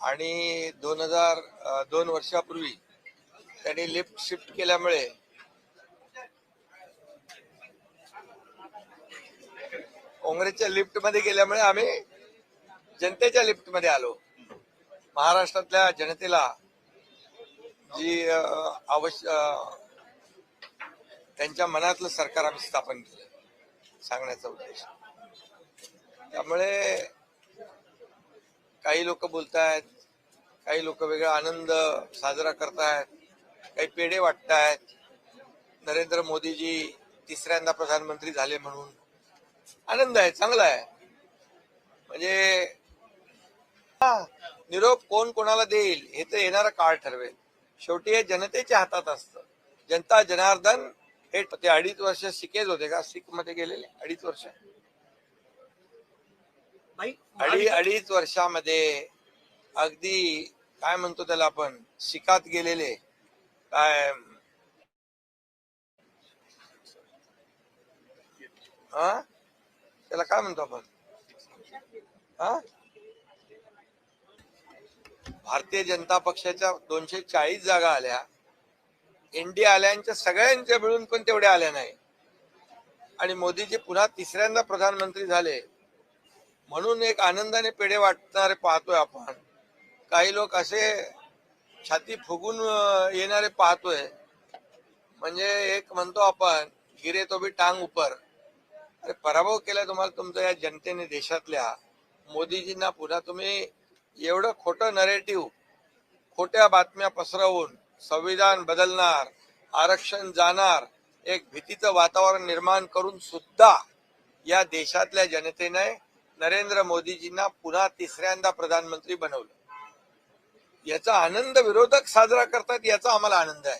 आणि दोन हजार दोन वर्षापूर्वी त्यांनी लिफ्ट शिफ्ट केल्यामुळे काँग्रेसच्या लिफ्टमध्ये गेल्यामुळे आम्ही जनतेच्या लिफ्टमध्ये आलो. महाराष्ट्रातल्या जनतेला जी आवश्यक त्यांच्या मनातलं सरकार आम्ही स्थापन केलं. सांगण्याचा उद्देश. त्यामुळे काही लोक बोलतायत काही लोक वेगळा आनंद साजरा करतायत काही पेढे वाटतायत. नरेंद्र मोदीजी तिसऱ्यांदा प्रधानमंत्री झाले म्हणून. आनंद आहे चांगला आहे. म्हणजे हा, निरोप कोण कोणाला देईल हे तर येणारा काळ ठरवेल. शेवटी हे जनतेच्या हातात असतं. जनता जनार्दन हे ते अडीच वर्ष सिकेज होते का? सिखमध्ये गेलेले अडीच वर्ष. अडी अडीच वर्षामध्ये अगदी काय म्हणतो त्याला आपण शिकात गेलेले. काय? हा? त्याला काय म्हणतो आपण? हा? भारतीय जनता पक्षाच्या दोनशे चाळीस जागा आल्या. इंडिया आल्यांच्या सगळ्यांच्या मिळून पण तेवढ्या आल्या नाही. आणि मोदीजी पुन्हा तिसऱ्यांदा प्रधानमंत्री झाले. म्हणून एक आनंदाने पेढे वाटणारे पाहतोय आपण. काही लोक असे छाती फुगून येणारे पाहतोय. म्हणजे एक म्हणतो आपण गिरे तो बी टांग उपर. अरे पराभव केला तुम्हाला तुमच्या या जनतेने देशातल्या. मोदीजींना पुन्हा तुम्ही एवढं खोटं नरेटिव्ह खोट्या बातम्या पसरवून संविधान बदलणार आरक्षण जाणार एक भीतीचं वातावरण निर्माण करून सुद्धा या देशातल्या जनतेने नरेंद्र मोदीजींना पुन्हा तिसऱ्यांदा प्रधानमंत्री बनवलं. याचा आनंद विरोधक साजरा करतात याचा आम्हाला आनंद आहे.